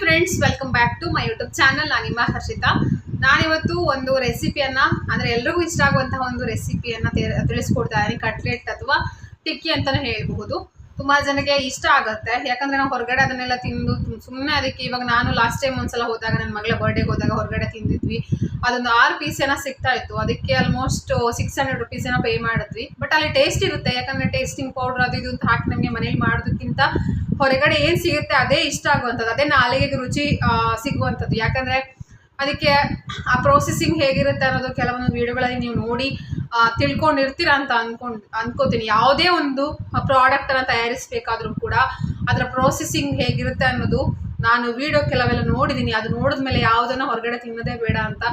Friends welcome back to my YouTube channel ನಾನು ನಿಮ್ಮ ಹರ್ಷಿತಾ ನಾನಿವತ್ತು ಒಂದು ರೆಸಿಪಿಯನ್ನ ಅಂದ್ರೆ ಎಲ್ರಿಗೂ ಇಷ್ಟ ಆಗುವಂತಹ ಒಂದು ರೆಸಿಪಿಯನ್ನ ತಿಳಿಸ್ಕೊಡ್ತಾ ಇದ್ದೀನಿ ಕಟ್ಲೆಟ್ ಅಥವಾ ಟಿಕ್ಕಿ ಅಂತಾನೆ ಹೇಳ್ಬಹುದು. ತುಂಬಾ ಜನಕ್ಕೆ ಇಷ್ಟ ಆಗುತ್ತೆ. ಯಾಕಂದ್ರೆ ನಾವು ಹೊರಗಡೆ ಅದನ್ನೆಲ್ಲ ತಿಂದು ಸುಮ್ಮನೆ ಅದಕ್ಕೆ ಇವಾಗ ನಾನು ಲಾಸ್ಟ್ ಟೈಮ್ ಒಂದ್ಸಲ ಹೋದಾಗ ನನ್ನ ಮಗಳ ಬರ್ಡೇಗೆ ಹೋದಾಗ ಹೊರಗಡೆ ತಿಂದಿದ್ವಿ. ಅದೊಂದು ಆರು ಪೀಸ್ ಏನೋ ಸಿಗ್ತಾ ಇತ್ತು. ಅದಕ್ಕೆ ಆಲ್ಮೋಸ್ಟ್ ಸಿಕ್ಸ್ ಹಂಡ್ರೆಡ್ ರುಪೀಸ್ ಏನೋ ಪೇ ಮಾಡಿದ್ವಿ. ಬಟ್ ಅಲ್ಲಿ ಟೇಸ್ಟ್ ಇರುತ್ತೆ. ಯಾಕಂದ್ರೆ ಟೇಸ್ಟಿಂಗ್ ಪೌಡರ್ ಅದು ಇದು ಅಂತ ಹಾಕಿ ನಮಗೆ ಮನೇಲಿ ಮಾಡೋದಕ್ಕಿಂತ ಹೊರಗಡೆ ಏನು ಸಿಗುತ್ತೆ ಅದೇ ಇಷ್ಟ ಆಗುವಂಥದ್ದು. ಅದೇ ನಾಲಿಗೆಗೆ ರುಚಿ ಸಿಗುವಂಥದ್ದು. ಯಾಕಂದ್ರೆ ಅದಕ್ಕೆ ಆ ಪ್ರೊಸೆಸಿಂಗ್ ಹೇಗಿರುತ್ತೆ ಅನ್ನೋದು ಕೆಲವೊಂದು ವಿಡಿಯೋಗಳಲ್ಲಿ ನೀವು ನೋಡಿ ತಿಳ್ಕೊಂಡಿರ್ತೀರಾ ಅಂತ ಅನ್ಕೊಂಡ್, ಅನ್ಕೋತೀನಿ. ಯಾವುದೇ ಒಂದು ಪ್ರಾಡಕ್ಟ್ ಅನ್ನ ತಯಾರಿಸಬೇಕಾದ್ರೂ ಕೂಡ ಅದರ ಪ್ರೊಸೆಸಿಂಗ್ ಹೇಗಿರುತ್ತೆ ಅನ್ನೋದು ನಾನು ವಿಡಿಯೋ ಕೆಲವೆಲ್ಲ ನೋಡಿದ್ದೀನಿ ಅದು ನೋಡಿದ್ಮೇಲೆ ಯಾವುದನ್ನ ಹೊರಗಡೆ ತಿನ್ನೋದೇ ಬೇಡ ಅಂತ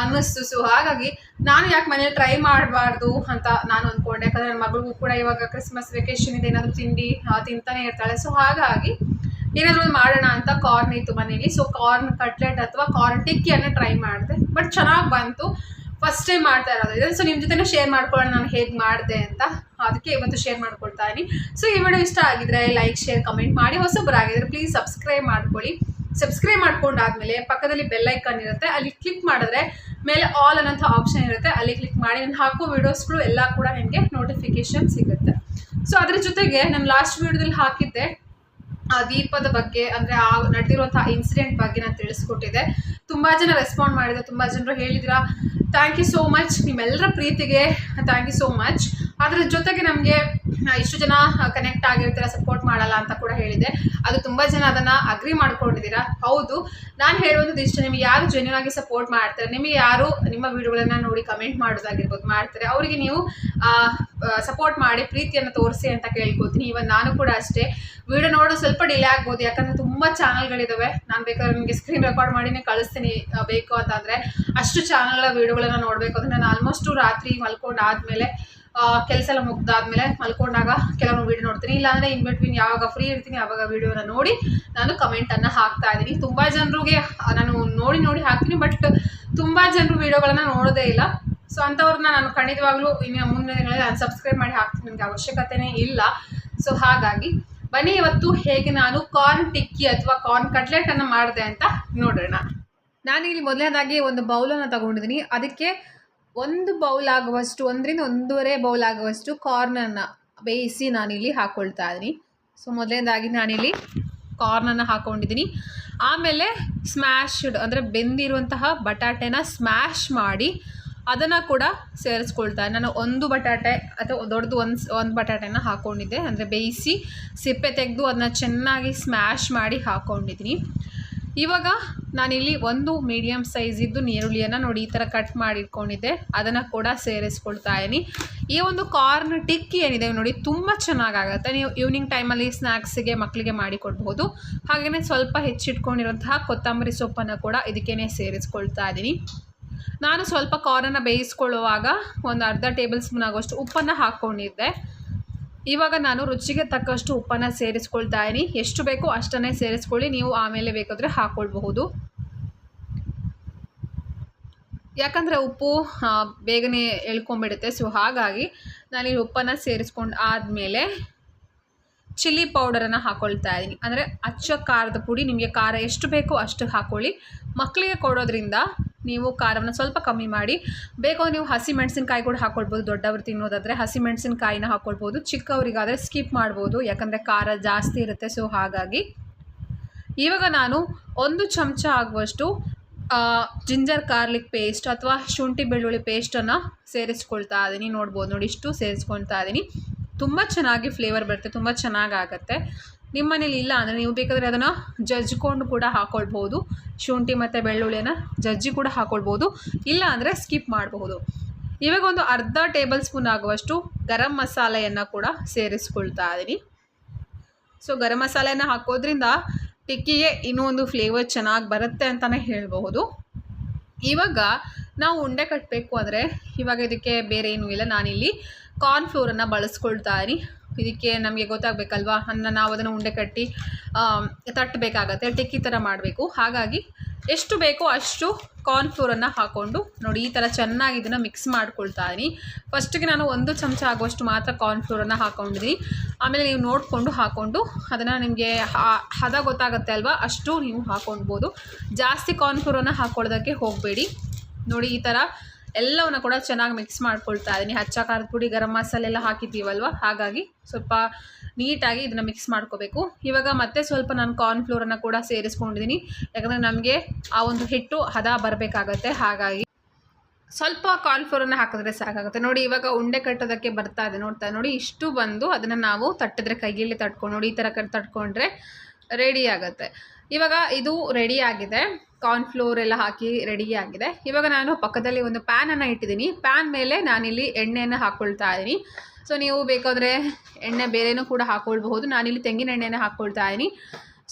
ಅನ್ನಿಸ್ತು. ಸೊ ಹಾಗಾಗಿ ನಾನು ಯಾಕೆ ಮನೇಲಿ ಟ್ರೈ ಮಾಡಬಾರ್ದು ಅಂತ ನಾನು ಅಂದ್ಕೊಂಡೆ ಯಾಕಂದ್ರೆ ನನ್ನ ಮಗಳಿಗೂ ಕೂಡ ಇವಾಗ ಕ್ರಿಸ್ಮಸ್ ವೆಕೇಶನ್ ಇದೆ. ಏನಾದರೂ ತಿಂಡಿ ತಿಂತಾನೆ ಇರ್ತಾಳೆ. ಸೊ ಹಾಗಾಗಿ ಏನಾದರೂ ಒಂದು ಮಾಡೋಣ ಅಂತ ಕಾರ್ನ್ ಇತ್ತು ಮನೇಲಿ ಸೊ ಕಾರ್ನ್ ಕಟ್ಲೆಟ್ ಅಥವಾ ಕಾರ್ನ್ ಟಿಕ್ಕಿಯನ್ನು ಟ್ರೈ ಮಾಡಿದೆ. ಬಟ್ ಚೆನ್ನಾಗಿ ಬಂತು. ಫಸ್ಟ್ ಟೈಮ್ ಮಾಡ್ತಾ ಇರೋದು ಇದೆ. ಸೊ ನಿಮ್ಮ ಜೊತೆ ಶೇರ್ ಮಾಡ್ಕೊಳ್ಳೋಣ ನಾನು ಹೇಗೆ ಮಾಡಿದೆ ಅಂತ. ಅದಕ್ಕೆ ಇವತ್ತು ಶೇರ್ ಮಾಡ್ಕೊಳ್ತಾ ಇದ್ದೀನಿ ಸೊ ಈ ವಿಡಿಯೋ ಇಷ್ಟ ಆಗಿದ್ರೆ ಲೈಕ್ ಶೇರ್ ಕಮೆಂಟ್ ಮಾಡಿ. ಹೊಸಬರಾಗಿದ್ರೆ ಪ್ಲೀಸ್ ಸಬ್ಸ್ಕ್ರೈಬ್ ಮಾಡ್ಕೊಳ್ಳಿ. ಸಬ್ಸ್ಕ್ರೈಬ್ ಮಾಡ್ಕೊಂಡಾದ್ಮೇಲೆ ಪಕ್ಕದಲ್ಲಿ ಬೆಲ್ ಐಕಾನ್ ಇರುತ್ತೆ. ಅಲ್ಲಿ ಕ್ಲಿಕ್ ಮಾಡಿದ್ರೆ ಮೇಲೆ ಆಲ್ ಅನ್ನೋಂಥ ಆಪ್ಷನ್ ಇರುತ್ತೆ. ಅಲ್ಲಿ ಕ್ಲಿಕ್ ಮಾಡಿ. ನಾನು ಹಾಕೋ ವಿಡಿಯೋಸ್ಗಳು ಎಲ್ಲ ಕೂಡ ನಿಮಗೆ ನೋಟಿಫಿಕೇಶನ್ ಸಿಗುತ್ತೆ. ಸೊ ಅದ್ರ ಜೊತೆಗೆ ನಾನು ಲಾಸ್ಟ್ ವಿಡಿಯೋದಲ್ಲಿ ಹಾಕಿದ್ದೆ. ಆ ದೀಪದ ಬಗ್ಗೆ, ಅಂದ್ರೆ ಆ ನಡೆದಿರುವಂತಹ ಇನ್ಸಿಡೆಂಟ್ ಬಗ್ಗೆ ನಾನು ತಿಳಿಸ್ಕೊಟ್ಟಿದ್ದೆ. ತುಂಬಾ ಜನ ರೆಸ್ಪಾಂಡ್ ಮಾಡಿದ್ರು, ತುಂಬಾ ಜನರು ಹೇಳಿದ್ರ ಥ್ಯಾಂಕ್ ಯು ಸೋ ಮಚ್ ನಿಮ್ಮೆಲ್ಲರ ಪ್ರೀತಿಗೆ ಥ್ಯಾಂಕ್ ಯು ಸೋ ಮಚ್ ಅದ್ರ ಜೊತೆಗೆ ನಮಗೆ ಇಷ್ಟು ಜನ ಕನೆಕ್ಟ್ ಆಗಿರ್ತೀರ ಸಪೋರ್ಟ್ ಮಾಡಲ್ಲ ಅಂತ ಕೂಡ ಹೇಳಿದೆ ಅದು ತುಂಬಾ ಜನ ಅದನ್ನ ಅಗ್ರಿ ಮಾಡ್ಕೊಂಡಿದ್ದೀರಾ? ಹೌದು. ನಾನು ಹೇಳುವಂಥದ್ದು ಇಷ್ಟು, ನಿಮ್ಗೆ ಯಾರು ಜೆನ್ಯೂನ್ ಆಗಿ ಸಪೋರ್ಟ್ ಮಾಡ್ತಾರೆ, ನಿಮಗೆ ಯಾರು ನಿಮ್ಮ ವಿಡಿಯೋಗಳನ್ನ ನೋಡಿ ಕಮೆಂಟ್ ಮಾಡೋದಾಗಿರ್ಬೋದು, ಮಾಡ್ತಾರೆ, ಅವರಿಗೆ ನೀವು ಸಪೋರ್ಟ್ ಮಾಡಿ, ಪ್ರೀತಿಯನ್ನು ತೋರಿಸಿ ಅಂತ ಕೇಳ್ಕೊತೀನಿ ಇವನ್ ನಾನು ಕೂಡ ಅಷ್ಟೇ. ವಿಡಿಯೋ ನೋಡೋ ಸ್ವಲ್ಪ ಡಿಲೇ ಆಗ್ಬೋದು, ಯಾಕಂದ್ರೆ ತುಂಬಾ ಚಾನಲ್ಗಳಿದಾವೆ ನಾನು ಬೇಕಾದ್ರೆ ನಿಮಗೆ ಸ್ಕ್ರೀನ್ ರೆಕಾರ್ಡ್ ಮಾಡಿನೇ ಕಳಿಸ್ತೀನಿ ಬೇಕು ಅಂತಂದರೆ ಅಷ್ಟು ಚಾನಲ್ಗಳ ವಿಡಿಯೋಗಳನ್ನು ನೋಡಬೇಕು ಅಂದ್ರೆ ನಾನು ಆಲ್ಮೋಸ್ಟ್ ರಾತ್ರಿ ಮಲ್ಕೊಂಡು ಆದ್ಮೇಲೆ ಕೆಲಸ ಎಲ್ಲ ಮುಗ್ದಾದ್ಮೇಲೆ ಮಲ್ಕೊಂಡಾಗ ಕೆಲವೊಂದು ವಿಡಿಯೋ ನೋಡ್ತೀನಿ. ಇಲ್ಲಾಂದ್ರೆ ಇನ್ ಬಿಟ್ವೀನ್ ಯಾವಾಗ ಫ್ರೀ ಇರ್ತೀನಿ ಆವಾಗ ವೀಡಿಯೋನ ನೋಡಿ ನಾನು ಕಮೆಂಟ್ ಅನ್ನ ಹಾಕ್ತಾ ಇದ್ದೀನಿ. ತುಂಬಾ ಜನರಿಗೆ ನಾನು ನೋಡಿ ನೋಡಿ ಹಾಕ್ತೀನಿ ಬಟ್ ತುಂಬಾ ಜನರು ವಿಡಿಯೋಗಳನ್ನ ನೋಡೋದೇ ಇಲ್ಲ. ಸೊ ಅಂಥವ್ರನ್ನ ನಾನು ಖಂಡಿತವಾಗ್ಲೂ ಇನ್ನು ಮುಂದಿನ ದಿನಗಳಲ್ಲಿ ಅನ್ಸಬ್ಸ್ಕ್ರೈಬ್ ಮಾಡಿ ಹಾಕ್ತೀನಿ. ನನಗೆ ಅವಶ್ಯಕತೆನೇ ಇಲ್ಲ. ಸೊ ಹಾಗಾಗಿ ಬನ್ನಿ ಇವತ್ತು ಹೇಗೆ ನಾನು ಕಾರ್ನ್ ಟಿಕ್ಕಿ ಅಥವಾ ಕಾರ್ನ್ ಕಟ್ಲೆಟ್ ಅನ್ನು ಮಾಡಿದೆ ಅಂತ ನೋಡೋಣ. ನಾನಿಲ್ಲಿ ಮೊದಲನೇದಾಗಿ ಒಂದು ಬೌಲನ್ನು ತಗೊಂಡಿದ್ದೀನಿ. ಅದಕ್ಕೆ ಒಂದು ಬೌಲ್ ಆಗುವಷ್ಟು, ಒಂದರಿಂದ ಒಂದೂವರೆ ಬೌಲ್ ಆಗುವಷ್ಟು ಕಾರ್ನನ್ನು ಬೇಯಿಸಿ ನಾನಿಲ್ಲಿ ಹಾಕ್ಕೊಳ್ತಾ ಇದ್ದೀನಿ. ಸೊ ಮೊದಲನೇದಾಗಿ ನಾನಿಲ್ಲಿ ಕಾರ್ನನ್ನು ಹಾಕ್ಕೊಂಡಿದ್ದೀನಿ ಆಮೇಲೆ ಸ್ಮ್ಯಾಶ್ಡ್ ಅಂದರೆ ಬೆಂದಿರುವಂತಹ ಬಟಾಟೆನ ಸ್ಮ್ಯಾಶ್ ಮಾಡಿ ಅದನ್ನು ಕೂಡ ಸೇರಿಸ್ಕೊಳ್ತಾ ನಾನು ಒಂದು ಬಟಾಟೆ ಅಥವಾ ದೊಡ್ಡದು ಒಂದು ಒಂದು ಬಟಾಟೆನ ಹಾಕ್ಕೊಂಡಿದ್ದೆ ಅಂದರೆ ಬೇಯಿಸಿ ಸಿಪ್ಪೆ ತೆಗೆದು ಅದನ್ನ ಚೆನ್ನಾಗಿ ಸ್ಮ್ಯಾಶ್ ಮಾಡಿ ಹಾಕ್ಕೊಂಡಿದ್ದೀನಿ ಇವಾಗ ನಾನಿಲ್ಲಿ ಒಂದು ಮೀಡಿಯಮ್ ಸೈಜಿದ್ದು ನೀರುಳ್ಳಿಯನ್ನು ನೋಡಿ ಈ ಥರ ಕಟ್ ಮಾಡಿಟ್ಕೊಂಡಿದ್ದೆ. ಅದನ್ನು ಕೂಡ ಸೇರಿಸ್ಕೊಳ್ತಾ ಇದ್ದೀನಿ. ಈ ಒಂದು ಕಾರ್ನ್ ಟಿಕ್ಕಿ ಏನಿದೆ ನೋಡಿ ತುಂಬ ಚೆನ್ನಾಗಾಗುತ್ತೆ. ನೀವು ಈವ್ನಿಂಗ್ ಟೈಮಲ್ಲಿ ಸ್ನ್ಯಾಕ್ಸಿಗೆ ಮಕ್ಕಳಿಗೆ ಮಾಡಿಕೊಡ್ಬೋದು ಹಾಗೆಯೇ ಸ್ವಲ್ಪ ಹೆಚ್ಚಿಟ್ಕೊಂಡಿರುವಂತಹ ಕೊತ್ತಂಬರಿ ಸೊಪ್ಪನ್ನು ಕೂಡ ಇದಕ್ಕೇ ಸೇರಿಸ್ಕೊಳ್ತಾ ಇದ್ದೀನಿ. ನಾನು ಸ್ವಲ್ಪ ಕಾರ್ನನ್ನು ಬೇಯಿಸ್ಕೊಳ್ಳುವಾಗ ಒಂದು ಅರ್ಧ ಟೇಬಲ್ ಸ್ಪೂನ್ ಆಗೋಷ್ಟು ಉಪ್ಪನ್ನು ಹಾಕ್ಕೊಂಡಿದ್ದೆ ಇವಾಗ ನಾನು ರುಚಿಗೆ ತಕ್ಕಷ್ಟು ಉಪ್ಪನ್ನು ಸೇರಿಸ್ಕೊಳ್ತಾ ಇದ್ದೀನಿ. ಎಷ್ಟು ಬೇಕೋ ಅಷ್ಟನ್ನೇ ಸೇರಿಸ್ಕೊಳ್ಳಿ. ನೀವು ಆಮೇಲೆ ಬೇಕಾದರೆ ಹಾಕ್ಕೊಳ್ಬಹುದು ಯಾಕಂದರೆ ಉಪ್ಪು ಬೇಗನೆ ಎಳ್ಕೊಂಬಿಡುತ್ತೆ ಸೊ ಹಾಗಾಗಿ ನಾನು ನಾನಿಲ್ಲಿ ಉಪ್ಪನ್ನು ಸೇರಿಸ್ಕೊಂಡು ಆದಮೇಲೆ ಚಿಲ್ಲಿ ಪೌಡರನ್ನು ಹಾಕ್ಕೊಳ್ತಾ ಇದ್ದೀನಿ. ಅಂದರೆ ಅಚ್ಚ ಖಾರದ ಪುಡಿ. ನಿಮಗೆ ಖಾರ ಎಷ್ಟು ಬೇಕೋ ಅಷ್ಟು ಹಾಕ್ಕೊಳ್ಳಿ ಮಕ್ಕಳಿಗೆ ಕೊಡೋದ್ರಿಂದ ನೀವು ಖಾರವನ್ನು ಸ್ವಲ್ಪ ಕಮ್ಮಿ ಮಾಡಿ. ಬೇಕೋ ನೀವು ಹಸಿ ಮೆಣಸಿನಕಾಯಿ ಕೂಡ ಹಾಕ್ಕೊಳ್ಬೋದು ದೊಡ್ಡವರು ತಿನ್ನೋದಾದರೆ ಹಸಿ ಮೆಣಸಿನ್ಕಾಯಿನ ಹಾಕ್ಕೊಳ್ಬೋದು ಚಿಕ್ಕವರಿಗಾದರೆ ಸ್ಕಿಪ್ ಮಾಡ್ಬೋದು. ಯಾಕಂದರೆ ಖಾರ ಜಾಸ್ತಿ ಇರುತ್ತೆ. ಸೊ ಹಾಗಾಗಿ ಇವಾಗ ನಾನು ಒಂದು ಚಮಚ ಆಗುವಷ್ಟು ಜಿಂಜರ್ ಕಾರ್ಲಿಕ್ ಪೇಸ್ಟ್ ಅಥವಾ ಶುಂಠಿ ಬೆಳ್ಳುಳ್ಳಿ ಪೇಸ್ಟನ್ನು ಸೇರಿಸ್ಕೊಳ್ತಾ ಇದ್ದೀನಿ ನೋಡ್ಬೋದು ನೋಡಿ, ಇಷ್ಟು ಸೇರಿಸ್ಕೊಳ್ತಾ ಇದ್ದೀನಿ ತುಂಬ ಚೆನ್ನಾಗಿ ಫ್ಲೇವರ್ ಬರುತ್ತೆ. ತುಂಬ ಚೆನ್ನಾಗಾಗತ್ತೆ. ನಿಮ್ಮ ಮನೇಲಿ ಇಲ್ಲ ಅಂದರೆ ನೀವು ಬೇಕಾದರೆ ಅದನ್ನು ಜಜ್ಜಿಕೊಂಡು ಕೂಡ ಹಾಕ್ಕೊಳ್ಬೋದು ಶುಂಠಿ ಮತ್ತು ಬೆಳ್ಳುಳ್ಳಿಯನ್ನು ಜಜ್ಜಿ ಕೂಡ ಹಾಕ್ಕೊಳ್ಬೋದು ಇಲ್ಲ ಅಂದರೆ ಸ್ಕಿಪ್ ಮಾಡಬಹುದು. ಇವಾಗ ಒಂದು ಅರ್ಧ ಟೇಬಲ್ ಸ್ಪೂನ್ ಆಗುವಷ್ಟು ಗರಂ ಮಸಾಲೆಯನ್ನು ಕೂಡ ಸೇರಿಸ್ಕೊಳ್ತಾ ಇದ್ದೀನಿ ಸೊ ಗರಂ ಮಸಾಲೆಯನ್ನು ಹಾಕೋದ್ರಿಂದ ಟಿಕ್ಕಿಗೆ ಇನ್ನೂ ಒಂದು ಫ್ಲೇವರ್ ಚೆನ್ನಾಗಿ ಬರುತ್ತೆ ಅಂತಲೇ ಹೇಳಬಹುದು. ಇವಾಗ ನಾವು ಉಂಡೆ ಕಟ್ಟಬೇಕು ಅಂದರೆ ಇವಾಗ ಇದಕ್ಕೆ ಬೇರೆ ಏನೂ ಇಲ್ಲ. ನಾನಿಲ್ಲಿ ಕಾರ್ನ್ ಫ್ಲೋರನ್ನು ಬಳಸ್ಕೊಳ್ತಾ ಇದ್ದೀನಿ ಇದಕ್ಕೆ ನಮಗೆ ಗೊತ್ತಾಗಬೇಕಲ್ವಾ? ಅನ್ನ ನಾವು ಅದನ್ನು ಉಂಡೆ ಕಟ್ಟಿ ತಟ್ಟಬೇಕಾಗತ್ತೆ, ಟಿಕ್ಕಿ ಥರ ಮಾಡಬೇಕು. ಹಾಗಾಗಿ ಎಷ್ಟು ಬೇಕೋ ಅಷ್ಟು ಕಾರ್ನ್ಫ್ಲೋರನ್ನು ಹಾಕ್ಕೊಂಡು ನೋಡಿ, ಈ ಥರ ಚೆನ್ನಾಗಿ ಇದನ್ನು ಮಿಕ್ಸ್ ಮಾಡ್ಕೊಳ್ತಾ ಇದ್ದೀನಿ ಫಸ್ಟಿಗೆ ನಾನು ಒಂದು ಚಮಚ ಆಗುವಷ್ಟು ಮಾತ್ರ ಕಾರ್ನ್ಫ್ಲೋರನ್ನು ಹಾಕ್ಕೊಂಡಿದ್ದೀನಿ ಆಮೇಲೆ ನೀವು ನೋಡಿಕೊಂಡು ಹಾಕ್ಕೊಂಡು ಅದನ್ನು ನಿಮಗೆ ಹದ ಗೊತ್ತಾಗುತ್ತೆ ಅಲ್ವಾ? ಅಷ್ಟು ನೀವು ಹಾಕ್ಕೊಳ್ಬೋದು ಜಾಸ್ತಿ ಕಾರ್ನ್ಫ್ಲೋರನ್ನು ಹಾಕ್ಕೊಳ್ಳೋದಕ್ಕೆ ಹೋಗಬೇಡಿ. ನೋಡಿ, ಈ ಥರ ಎಲ್ಲವನ್ನು ಕೂಡ ಚೆನ್ನಾಗಿ ಮಿಕ್ಸ್ ಮಾಡ್ಕೊಳ್ತಾ ಇದ್ದೀನಿ ಹಚ್ಚ ಖಾರದ ಪುಡಿ, ಗರಂ ಮಸಾಲೆ ಎಲ್ಲ ಹಾಕಿದ್ದೀವಲ್ವ? ಹಾಗಾಗಿ ಸ್ವಲ್ಪ ನೀಟಾಗಿ ಇದನ್ನು ಮಿಕ್ಸ್ ಮಾಡ್ಕೋಬೇಕು. ಇವಾಗ ಮತ್ತೆ ಸ್ವಲ್ಪ ನಾನು ಕಾರ್ನ್ಫ್ಲೋರನ್ನು ಕೂಡ ಸೇರಿಸ್ಕೊಂಡಿದ್ದೀನಿ ಯಾಕಂದರೆ ನಮಗೆ ಆ ಒಂದು ಹಿಟ್ಟು, ಹದ ಬರಬೇಕಾಗತ್ತೆ. ಹಾಗಾಗಿ ಸ್ವಲ್ಪ ಕಾರ್ನ್ಫ್ಲೋರನ್ನು ಹಾಕಿದ್ರೆ ಸಾಕಾಗುತ್ತೆ. ನೋಡಿ, ಇವಾಗ ಉಂಡೆ ಕಟ್ಟೋದಕ್ಕೆ ಬರ್ತಾ ಇದೆ. ನೋಡ್ತಾ ನೋಡಿ, ಇಷ್ಟು ಬಂದು ಅದನ್ನು ನಾವು ತಟ್ಟಿದ್ರೆ ಕೈಯಲ್ಲಿ ತಟ್ಕೊಂಡು, ನೋಡಿ, ಈ ಥರ ತಟ್ಕೊಂಡ್ರೆ ರೆಡಿ ಆಗುತ್ತೆ. ಇವಾಗ ಇದು ರೆಡಿ ಆಗಿದೆ. ಕಾರ್ನ್ಫ್ಲೋರ್ ಎಲ್ಲ ಹಾಕಿ ರೆಡಿ ಆಗಿದೆ. ಇವಾಗ ನಾನು ಪಕ್ಕದಲ್ಲಿ ಒಂದು ಪ್ಯಾನನ್ನು ಇಟ್ಟಿದ್ದೀನಿ. ಪ್ಯಾನ್ ಮೇಲೆ ನಾನಿಲ್ಲಿ ಎಣ್ಣೆಯನ್ನು ಹಾಕ್ಕೊಳ್ತಾ ಇದ್ದೀನಿ. ಸೊ ನೀವು ಬೇಕಾದರೆ ಎಣ್ಣೆ ಬೇರೆನೂ ಕೂಡ ಹಾಕ್ಕೊಳ್ಬಹುದು ನಾನಿಲ್ಲಿ ತೆಂಗಿನ ಎಣ್ಣೆನ ಹಾಕ್ಕೊಳ್ತಾ ಇದ್ದೀನಿ.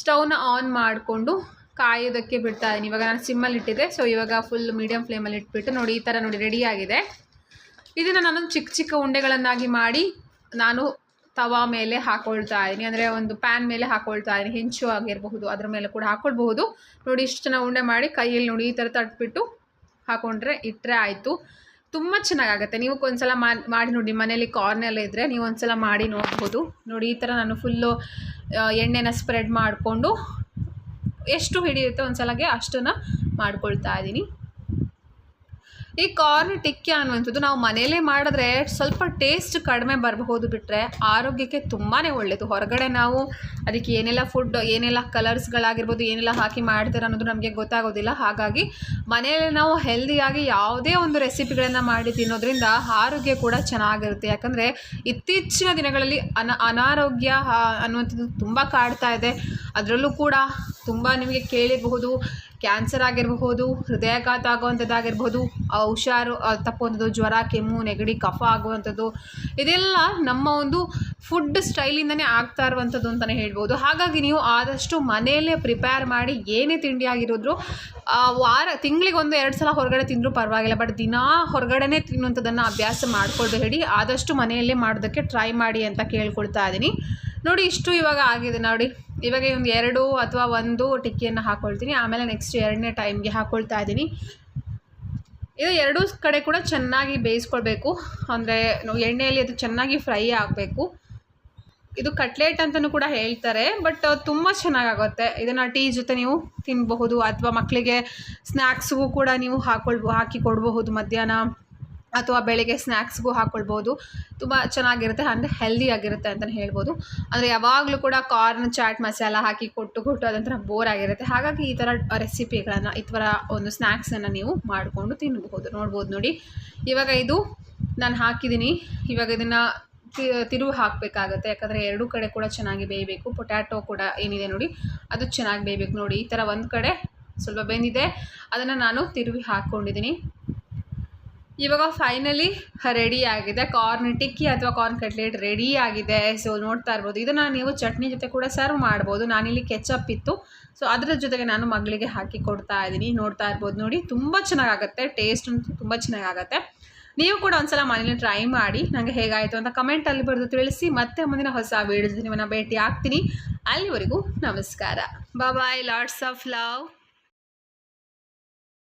ಸ್ಟೌವ್ನ ಆನ್ ಮಾಡಿಕೊಂಡು ಕಾಯೋದಕ್ಕೆ ಬಿಡ್ತಾ ಇದ್ದೀನಿ. ಇವಾಗ ನಾನು ಸಿಮ್ಮಲ್ಲಿ ಇಟ್ಟಿದ್ದೆ. ಸೊ ಇವಾಗ ಫುಲ್ ಮೀಡಿಯಂ ಫ್ಲೇಮಲ್ಲಿ ಇಟ್ಬಿಟ್ಟು ನೋಡಿ, ಈ ಥರ ನೋಡಿ ರೆಡಿಯಾಗಿದೆ ಇದನ್ನು ನಾನು ಚಿಕ್ಕ ಚಿಕ್ಕ ಉಂಡೆಗಳನ್ನಾಗಿ ಮಾಡಿ ನಾನು ತವಾ ಮೇಲೆ ಹಾಕೊಳ್ತಾ ಇದ್ದೀನಿ. ಅಂದರೆ ಒಂದು ಪ್ಯಾನ್ ಮೇಲೆ ಹಾಕೊಳ್ತಾ ಇದ್ದೀನಿ. ಹೆಂಚು ಆಗಿರಬಹುದು, ಅದ್ರ ಮೇಲೆ ಕೂಡ ಹಾಕೊಳ್ಬಹುದು. ನೋಡಿ ಇಷ್ಟು ಚೆನ್ನಾಗಿ ಉಂಡೆ ಮಾಡಿ ಕೈಯಲ್ಲಿ ನೋಡಿ ಈ ಥರ ತಟ್ಬಿಟ್ಟು ಹಾಕೊಂಡ್ರೆ ಇಟ್ಟರೆ ಆಯಿತು. ತುಂಬ ಚೆನ್ನಾಗಾಗುತ್ತೆ. ನೀವು ಒಂದ್ಸಲ ಮಾಡಿ ನೋಡಿ, ಮನೇಲಿ ಕಾರ್ನೆಲ್ಲ ಇದ್ದರೆ ನೀವು ಒಂದ್ಸಲ ಮಾಡಿ ನೋಡ್ಬೋದು. ನೋಡಿ ಈ ಥರ ನಾನು ಫುಲ್ಲು ಎಣ್ಣೆನ ಸ್ಪ್ರೆಡ್ ಮಾಡಿಕೊಂಡು ಎಷ್ಟು ಹಿಡಿಯುತ್ತೆ ಒಂದ್ಸಲಗೆ ಅಷ್ಟನ್ನು ಮಾಡ್ಕೊಳ್ತಾ ಇದ್ದೀನಿ. ಈ ಕಾರ್ನ್ ಟಿಕ್ಕಿ ಅನ್ನುವಂಥದ್ದು ನಾವು ಮನೆಯಲ್ಲೇ ಮಾಡಿದ್ರೆ ಸ್ವಲ್ಪ ಟೇಸ್ಟ್ ಕಡಿಮೆ ಬರಬಹುದು ಬಿಟ್ಟರೆ ಆರೋಗ್ಯಕ್ಕೆ ತುಂಬಾ ಒಳ್ಳೆಯದು ಹೊರಗಡೆ ನಾವು ಅದಕ್ಕೆ ಏನೆಲ್ಲ ಫುಡ್ ಏನೆಲ್ಲ ಕಲರ್ಸ್ಗಳಾಗಿರ್ಬೋದು ಏನೆಲ್ಲ ಹಾಕಿ ಮಾಡ್ತಾರೆ ಅನ್ನೋದು ನಮಗೆ ಗೊತ್ತಾಗೋದಿಲ್ಲ. ಹಾಗಾಗಿ ಮನೆಯಲ್ಲೇ ನಾವು ಹೆಲ್ದಿಯಾಗಿ ಯಾವುದೇ ಒಂದು ರೆಸಿಪಿಗಳನ್ನು ಮಾಡಿ ತಿನ್ನೋದ್ರಿಂದ ಆರೋಗ್ಯ ಕೂಡ ಚೆನ್ನಾಗಿರುತ್ತೆ. ಯಾಕಂದರೆ ಇತ್ತೀಚಿನ ದಿನಗಳಲ್ಲಿ ಅನ, ಅನಾರೋಗ್ಯ ಅನ್ನುವಂಥದ್ದು ತುಂಬ ಕಾಡ್ತಾ ಇದೆ. ಅದರಲ್ಲೂ ಕೂಡ ತುಂಬ ನಿಮಗೆ ಕೇಳಿರಬಹುದು. ಕ್ಯಾನ್ಸರ್ ಆಗಿರಬಹುದು, ಹೃದಯಾಘಾತ ಆಗುವಂಥದ್ದಾಗಿರ್ಬೋದು ಹುಷಾರು ತಪ್ಪುವಂಥದ್ದು, ಜ್ವರ, ಕೆಮ್ಮು, ನೆಗಡಿ, ಕಫ ಆಗುವಂಥದ್ದು, ಇದೆಲ್ಲ ನಮ್ಮ ಒಂದು ಫುಡ್ ಸ್ಟೈಲಿಂದನೇ ಆಗ್ತಾ ಇರುವಂಥದ್ದು ಅಂತಲೇ ಹೇಳ್ಬೋದು ಹಾಗಾಗಿ ನೀವು ಆದಷ್ಟು ಮನೆಯಲ್ಲೇ ಪ್ರಿಪೇರ್ ಮಾಡಿ ಏನೇ ತಿಂಡಿ ಆಗಿರೋದ್ರು ವಾರ ತಿಂಗಳಿಗೊಂದು ಎರಡು ಸಲ ಹೊರಗಡೆ ತಿಂದರೂ ಪರವಾಗಿಲ್ಲ ಬಟ್ ದಿನಾ ಹೊರಗಡೆನೇ ತಿನ್ನುವಂಥದ್ದನ್ನು ಅಭ್ಯಾಸ ಮಾಡಿಕೊಳ್ಬೇಡಿ ಆದಷ್ಟು ಮನೆಯಲ್ಲೇ ಮಾಡೋದಕ್ಕೆ ಟ್ರೈ ಮಾಡಿ ಅಂತ ಕೇಳ್ಕೊಳ್ತಾ ಇದ್ದೀನಿ ನೋಡಿ, ಇಷ್ಟು ಇವಾಗ ಆಗಿದೆ ನೋಡಿ. ಇವಾಗ ಒಂದು ಎರಡು ಅಥವಾ ಒಂದು ಟಿಕ್ಕಿಯನ್ನು ಹಾಕ್ಕೊಳ್ತೀನಿ ಆಮೇಲೆ ನೆಕ್ಸ್ಟ್ ಎರಡನೇ ಟೈಮ್ಗೆ ಹಾಕ್ಕೊಳ್ತಾ ಇದ್ದೀನಿ. ಇದು ಎರಡೂ ಕಡೆ ಕೂಡ ಚೆನ್ನಾಗಿ ಬೇಯಿಸ್ಕೊಳ್ಬೇಕು. ಅಂದರೆ ಎಣ್ಣೆಯಲ್ಲಿ ಅದು ಚೆನ್ನಾಗಿ ಫ್ರೈ ಆಗಬೇಕು. ಇದು ಕಟ್ಲೆಟ್ ಅಂತಲೂ ಕೂಡ ಹೇಳ್ತಾರೆ, ಬಟ್ ತುಂಬ ಚೆನ್ನಾಗಾಗುತ್ತೆ. ಇದನ್ನು ಟೀ ಜೊತೆ ನೀವು ತಿನ್ನಬಹುದು ಅಥವಾ ಮಕ್ಕಳಿಗೆ ಸ್ನ್ಯಾಕ್ಸ್ಗೂ ಕೂಡ ನೀವು ಹಾಕೊಳ್ಬೋ ಹಾಕಿ ಕೊಡಬಹುದು ಮಧ್ಯಾಹ್ನ. ಅಥವಾ ಬೆಳಿಗ್ಗೆ ಸ್ನ್ಯಾಕ್ಸ್ಗೂ ಹಾಕ್ಕೊಳ್ಬೋದು ತುಂಬ ಚೆನ್ನಾಗಿರುತ್ತೆ ಅಂದರೆ ಹೆಲ್ದಿ ಆಗಿರುತ್ತೆ ಅಂತಲೇ ಹೇಳ್ಬೋದು. ಅಂದರೆ ಯಾವಾಗಲೂ ಕೂಡ ಕಾರ್ನ್ ಚಾಟ್ ಮಸಾಲ ಹಾಕಿ ಕೊಟ್ಟು ಕೊಟ್ಟು ಅದೊಂಥರ ಬೋರ್ ಆಗಿರುತ್ತೆ. ಹಾಗಾಗಿ ಈ ಥರ ರೆಸಿಪಿಗಳನ್ನು ಈ ಥರ ಒಂದು ಸ್ನ್ಯಾಕ್ಸನ್ನು ನೀವು ಮಾಡಿಕೊಂಡು ತಿನ್ನಬಹುದು ನೋಡ್ಬೋದು ನೋಡಿ. ಇವಾಗ ಇದು ನಾನು ಹಾಕಿದ್ದೀನಿ. ಇವಾಗ ಇದನ್ನು ತಿರುವು ಹಾಕಬೇಕಾಗತ್ತೆ. ಯಾಕಂದರೆ ಎರಡೂ ಕಡೆ ಕೂಡ ಚೆನ್ನಾಗಿ ಬೇಯಬೇಕು. ಪೊಟ್ಯಾಟೊ ಕೂಡ ಏನಿದೆ ನೋಡಿ, ಅದು ಚೆನ್ನಾಗಿ ಬೇಯಬೇಕು. ನೋಡಿ, ಈ ಥರ ಒಂದು ಕಡೆ ಸ್ವಲ್ಪ ಬೆಂದಿದೆ. ಅದನ್ನು ನಾನು ತಿರುವಿ ಹಾಕ್ಕೊಂಡಿದ್ದೀನಿ ಇವಾಗ ಫೈನಲಿ ರೆಡಿ ಆಗಿದೆ. ಕಾರ್ನ್ ಟಿಕ್ಕಿ ಅಥವಾ ಕಾರ್ನ್ ಕಟ್ಲೆಟ್ ರೆಡಿ ಆಗಿದೆ. ಸೊ ನೋಡ್ತಾ ಇರ್ಬೋದು. ಇದನ್ನು ನೀವು ಚಟ್ನಿ ಜೊತೆ ಕೂಡ ಸರ್ವ್ ಮಾಡ್ಬೋದು. ನಾನಿಲ್ಲಿ ಕೆಚಪ್ ಇತ್ತು. ಸೊ ಅದರ ಜೊತೆಗೆ ನಾನು ಮಗಳಿಗೆ ಹಾಕಿ ಕೊಡ್ತಾ ಇದ್ದೀನಿ. ನೋಡ್ತಾ ಇರ್ಬೋದು ನೋಡಿ. ತುಂಬ ಚೆನ್ನಾಗಾಗುತ್ತೆ. ಟೇಸ್ಟ್ ಅಂತೂ ತುಂಬ ಚೆನ್ನಾಗಾಗುತ್ತೆ. ನೀವು ಕೂಡ ಒಂದ್ಸಲ ಮನೇಲಿ ಟ್ರೈ ಮಾಡಿ. ನನಗೆ ಹೇಗಾಯಿತು ಅಂತ ಕಮೆಂಟಲ್ಲಿ ಬರೆದು ತಿಳಿಸಿ. ಮತ್ತೆ ಮುಂದಿನ ಹೊಸ ವೀಡಿಯೋದಲ್ಲಿ ನಿಮ್ಮನ್ನು ಭೇಟಿ ಆಗ್ತೀನಿ ಅಲ್ಲಿವರೆಗೂ ನಮಸ್ಕಾರ. ಬಾಯ್ ಲಾಡ್ಸ್ ಆಫ್ ಲವ್